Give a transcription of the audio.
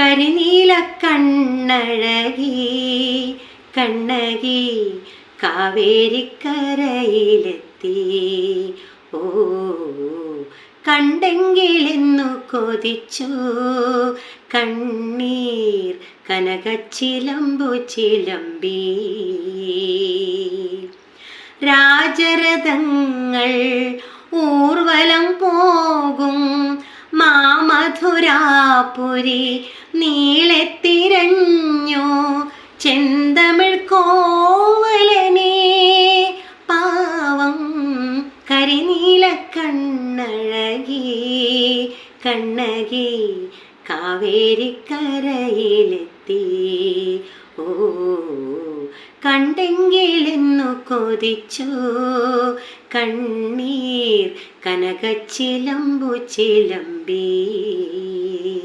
കരിനീല കണ്ണഴകി കണ്ണകി കാവേരിക്കരയിലെത്തി. ഓ കണ്ടെങ്കിലെന്നു കൊതിച്ചു. കണ്ണീർ കനകച്ചിലമ്പു ചിലമ്പി. രാജരഥങ്ങൾ മാമധുരാപുരി നീളെത്തിരഞ്ഞു ചെന്തമിഴ് കോവലനെ. പാവം കരിനീല കണ്ണഴകി കണ്ണകി കാവേരിക്കരയിലെത്തി. കണ്ടെങ്കിലെന്നു കൊതിച്ചു? കണ്ണീർ കനകച്ചിലമ്പു ചിലമ്പി.